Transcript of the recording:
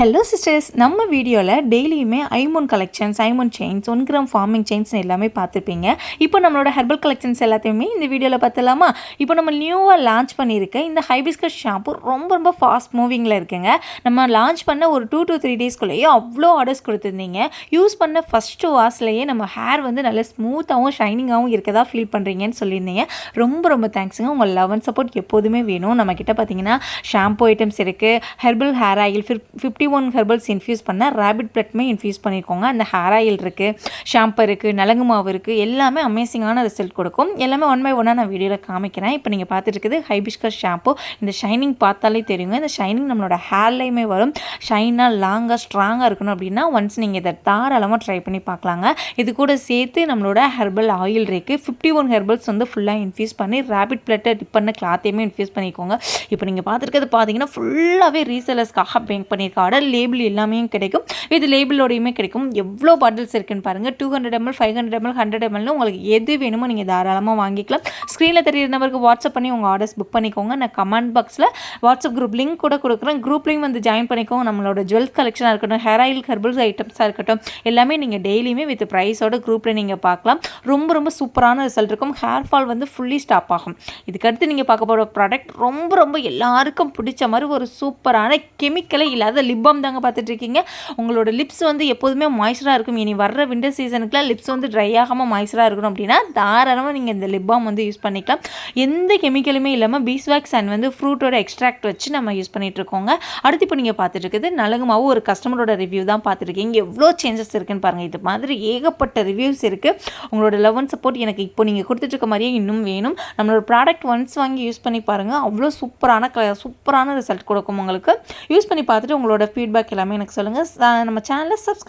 Hello sisters நம்ம வீடியோவில் டெய்லியுமே ஐமோன் collections ஐமோன் chains one gram forming chains எல்லாமே பார்த்துருப்பீங்க. இப்போ நம்மளோட ஹெர்பல் கலெக்ஷன்ஸ் எல்லாத்தையுமே இந்த வீடியோவில் பார்த்துலாமா இப்போ நம்ம நியூவாக லான்ச் பண்ணியிருக்க இந்த ஹைபிஸ்கஸ் ஷாம்பு ரொம்ப ரொம்ப ஃபாஸ்ட் மூவிங்கில் இருக்குங்க. நம்ம லான்ச் பண்ண ஒரு டூ டு த்ரீ டேஸ்க்குள்ளேயே அவ்வளோ ஆர்டர்ஸ் கொடுத்துருந்தீங்க. யூஸ் பண்ண ஃபஸ்ட்டு வாஸ்லேயே நம்ம ஹேர் வந்து நல்ல ஸ்மூத்தாகவும் ஷைனிங்காகவும் இருக்கதா ஃபீல் பண்ணுறீங்கன்னு சொல்லியிருந்தீங்க. ரொம்ப ரொம்ப தேங்க்ஸுங்க உங்கள் லவ் அண்ட் சப்போர்ட் எப்போதுமே வேணும். நம்மக்கிட்ட பார்த்தீங்கன்னா ஷாம்பு ஐட்டம்ஸ் இருக்குது herbal hair oil fifty one herbals infuse பண்ண ரேபிட் பிளட்மே இன்ஃப்யூஸ் பண்ணியிருக்கோங்க அந்த ஹேர் ஆயில் இருக்குது ஷாம்பு இருக்குது நலங்கு மாவு இருக்குது எல்லாமே அமேசிங்கான ரிசல்ட் கொடுக்கும். எல்லாமே ஒன் பை ஒன்னாக நான் வீடியோவில் காமிக்கிறேன். இப்போ நீங்கள் பார்த்துட்டு இருக்குது ஹைபிஸ்கஸ் ஷாம்பு இந்த ஷைனிங் பார்த்தாலே தெரியுங்க. இந்த ஷைனிங் நம்மளோட ஹேர்லையுமே வரும். ஷைனாக லாங்காக ஸ்ட்ராங்காக இருக்கணும் அப்படின்னா ஒன்ஸ் நீங்கள் இதை தாராளமாக ட்ரை பண்ணி பார்க்கலாங்க. இது கூட சேர்த்து நம்மளோட ஹெர்பல் ஆயில் இருக்குது ஃபிஃப்டி ஒன் ஹெர்பல்ஸ் வந்து ஃபுல்லாக இன்ஃப்யூஸ் பண்ணி ரேபிட் பிளட்டை டிப் பண்ண கிளாத்தையுமே இன்ஃப்யூஸ் பண்ணிக்கோங்க. இப்போ நீங்கள் பார்த்துருக்கிறது பார்த்தீங்கன்னா ஃபுல்லாகவே ரீசேலர்ஸ்க்காக பேங்க் பண்ணியிருக்க ஆர்டர் லேபிள் எல்லாமே கிடைக்கும். வித் லேபிளோடையுமே கிடைக்கும். எவ்வளோ பாட்டில்ஸ் இருக்குன்னு பாருங்கள் two hundred ml five hundred ml hundred எம்எல்னு உங்களுக்கு எது வேணுமோ நீங்கள் தாராளமாக வாங்கிக்கலாம். ஸ்க்ரீனில் தெரியுற நம்பருக்கு வாட்ஸ்அப் பண்ணி உங்கள் ஆர்டர்ஸ் புக் பண்ணிக்கோங்க. நான் கமெண்ட் பாக்ஸில் வாட்ஸ்அப் குரூப் லிங்க் கூட கொடுக்குறேன். குரூப்லேயும் வந்து ஜாயின் பண்ணிக்கோங்க. நம்மளோட ஜுவல்ஸ் கலெக்ஷனாக இருக்கட்டும் ஹேர் ஆயில் ஹெர்பல்ஸ் ஐட்டம்ஸாக இருக்கட்டும் எல்லாமே நீங்கள் டெய்லியுமே வித் ப்ரைஸோட குரூப்பில் நீங்கள் பார்க்கலாம். ரொம்ப ரொம்ப சூப்பரான ரிசல்ட் இருக்கும். ஹேர் ஃபால் வந்து ஃபுல்லி ஸ்டாப் ஆகும். இதுக்கடுத்து நீங்கள் பார்க்க போகிற ப்ராடக்ட் ரொம்ப ரொம்ப எல்லாருக்கும் பிடிச்ச மாதிரி ஒரு சூப்பரான கெமிக்கலே இல்லாத லிப் பாம் தாங்க பார்த்துட்டு இருக்கீங்க உங்களோட லிப்ஸ் வந்து எப்போதுமே மாய்ஸ்சராக இருக்கும். இனி வர்ற விண்டர் சீசனுக்குலாம் லிப்ஸ் வந்து ட்ரை ஆகாமல் மாய்ஸ்சராக இருக்கணும் அப்படின்னா தாராளமாக நீங்கள் இந்த லிப் பாம் வந்து யூஸ் பண்ணிக்கலாம். எந்த கெமிக்கலுமே இல்லாமல் பீஸ்வாக்ஸ் அண்ட் வந்து ஃப்ரூட்டோட எக்ஸ்ட்ராக்ட் வச்சு நம்ம யூஸ் பண்ணிகிட்டு இருக்கோங்க அடுத்து இப்போ நீங்கள் பார்த்துட்டு இருக்குது நலங்குமாவும் ஒரு கஸ்டமரோட ரிவ்யூ தான் பார்த்துருக்கீங்க எவ்வளோ சேஞ்சஸ் இருக்குன்னு பாருங்கள் இது மாதிரி ஏகப்பட்ட ரிவ்யூஸ் இருக்குது உங்களோட லவ் அண்ட் சப்போர்ட் எனக்கு இப்போ நீங்கள் கொடுத்துட்ருக்க மாதிரியே இன்னும் வேணும். நம்மளோட ப்ராடக்ட் ஒன்ஸ் வாங்கி யூஸ் பண்ணி பாருங்கள் அவ்வளோ சூப்பரான க சூப்பரான ரிசல்ட் கொடுக்கும் உங்களுக்கு. யூஸ் பண்ணி பார்த்துட்டு உங்களோட ஃபீட்பேக் எல்லாமே எனக்கு சொல்லுங்கள் நம்ம சேனலை சப்ஸ்கிரைப்